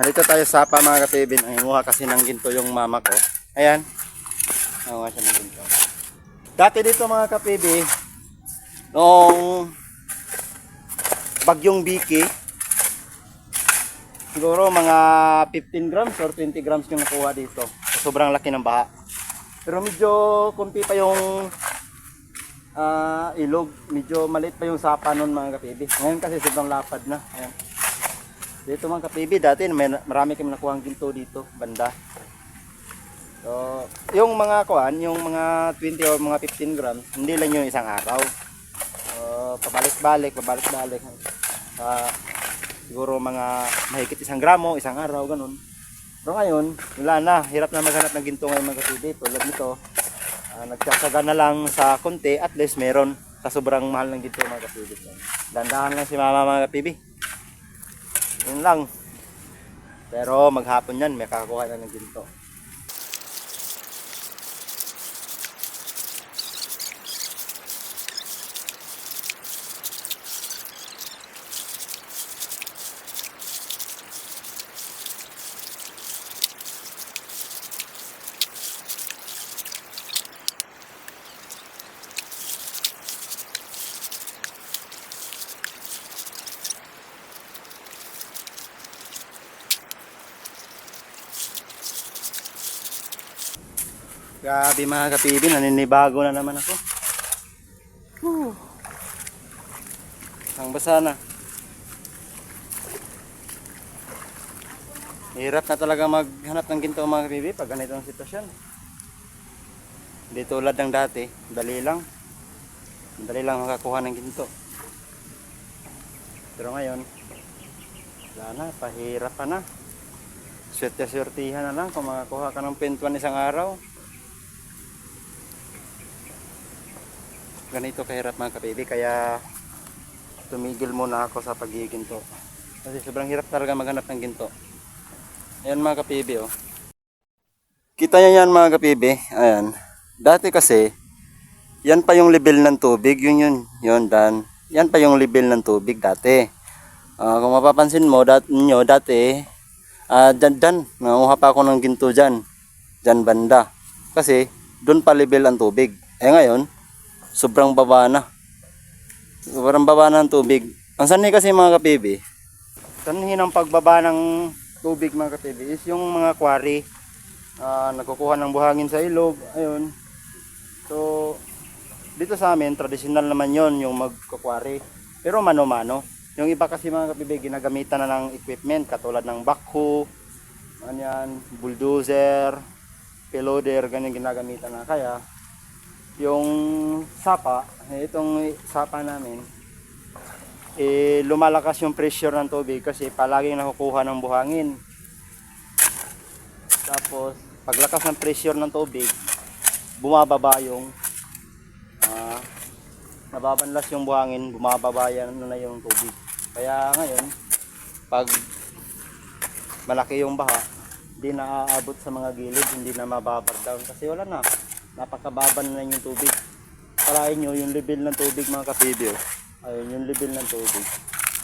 Nandito tayo sa pa mga katibin. Ay, nguha kasi ng ginto yung mama ko. Ayan. Nanguha siya ng ginto. Dati dito mga kapibi, noong bagyong Biki, siguro mga 15 grams or 20 grams yung nakuha dito. Sobrang laki ng baha. Pero medyo kunti pa yung ah, ilog. Medyo maliit pa yung sapa nun mga kapibi. Ngayon kasi sobrang lapad na. Ayan. Dito mga kapibi, dati may, marami kami nakuha ng ginto dito, banda. So, yung mga kuan, yung mga 20 or mga 15 grams, hindi lang yung isang araw. So, pabalik-balik, pabalik-balik. Ah, siguro mga mahigit isang gramo, isang araw, ganun. Pero ngayon, wala na. Hirap na maghanap ng ginto ngayon mga kapibi. Tulad nito, ah, nagsasaga na lang sa konti, at least meron sa sobrang mahal ng ginto mga kapibi. Dandahan lang si mama mga kapibi. Yun lang. Pero maghapon yan, may kakakuha na ng ginto. Grabe mga kapibi, naninibago na naman ako. Whew. Ang basa na. Hirap na talaga maghanap ng ginto mga kapibi pag ganito ang sitwasyon. Hindi tulad ng dati, dali lang. Dali lang makakuha ng ginto. Pero ngayon, wala na, pahirap pa na. Swerte-swertihan na lang kung makakuha ka ng pintuan isang araw. Ganito kahirap mga kapibi kaya tumigil muna ako sa pagiginto. Kasi sobrang hirap talaga maghanap ng ginto. Ayan mga kapibi oh. Kita niya yan mga kapibi ayan. Dati kasi yan pa yung level ng tubig. Yun yun. Yun dan. Yan pa yung level ng tubig dati. Ah, kung mapapansin mo dat nyo dati ah dyan, dyan nanguha pa ako ng ginto dyan. Dyan banda. Kasi doon pa level ang tubig. Eh ngayon sobrang baba na. Sobrang baba na ng tubig. Ang sanay kasi mga kapibi, sanay ng pagbaba ng tubig mga kapibi is yung mga quarry. ah nagkukuha ng buhangin sa ilog. Ayun. So, dito sa amin, traditional naman yon yung magkukwari. Pero mano-mano. Yung iba kasi mga kapibi, ginagamitan na ng equipment katulad ng backhoe, ano yan, bulldozer, peloader, ganyan ginagamitan na. Kaya, yung sapa, eh, itong sapa namin, eh, lumalakas yung pressure ng tubig kasi palaging nakukuha ng buhangin. Tapos, paglakas ng pressure ng tubig, bumababa yung ah, nababanlas yung buhangin, bumababa yan na yung tubig. Kaya ngayon, pag malaki yung baha, hindi na aabot sa mga gilid, hindi na mababar down kasi wala na napakababa na yung tubig. Kalain nyo yung level ng tubig mga kapibi. Oh. Ayun yung level ng tubig.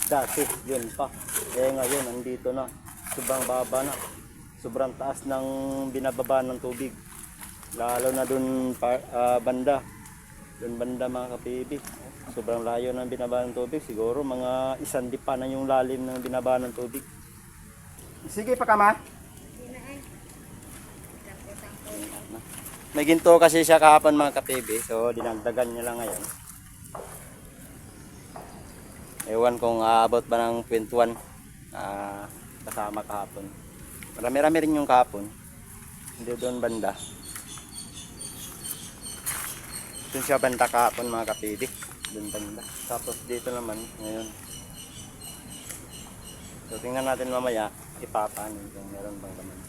Dati, yun pa. Eh ngayon, andito na. Sobrang baba na. Sobrang taas ng binababa ng tubig. Lalo na dun ah, banda. Dun banda mga kapibi. Sobrang layo ng binaba ng tubig. Siguro mga isang dipa na yung lalim ng binaba ng tubig. Sige pa kama. May ginto kasi siya kahapon mga kapibi. So, dinagdagan niya lang ngayon. Ewan kung aabot ba ng 21 ah, kasama kahapon. Marami-rami rin yung kahapon. Hindi doon banda. Doon siya banda kahapon mga kapibi. Doon banda. Tapos dito naman ngayon. So, tingnan natin mamaya ipapanin kung meron bang laman.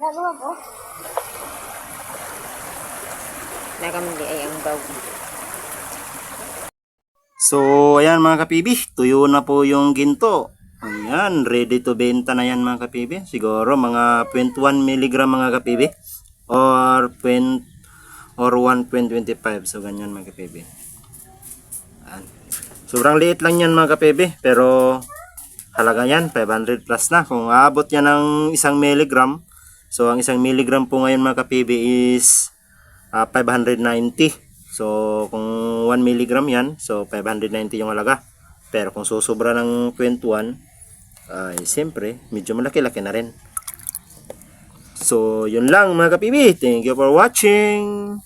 Nagawa po? Nakamali ay ang daw. So, ayan mga kapibi, tuyo na po yung ginto. Ayan, ready to benta na yan mga kapibi. Siguro mga 21 mg mga kapibi. Or 20, or 1.25. So, ganyan mga kapibi. Ayan. Sobrang liit lang yan mga kapibi. Pero, halaga yan, 500 plus na. Kung aabot yan ng isang milligram, so ang isang milligram po ngayon mga kapibi is ah, 590. So, kung 1 milligram yan, so 590 yung halaga. Pero kung susubra ng 21, ay siyempre, medyo malaki-laki na rin. So, yun lang mga kapibi. Thank you for watching.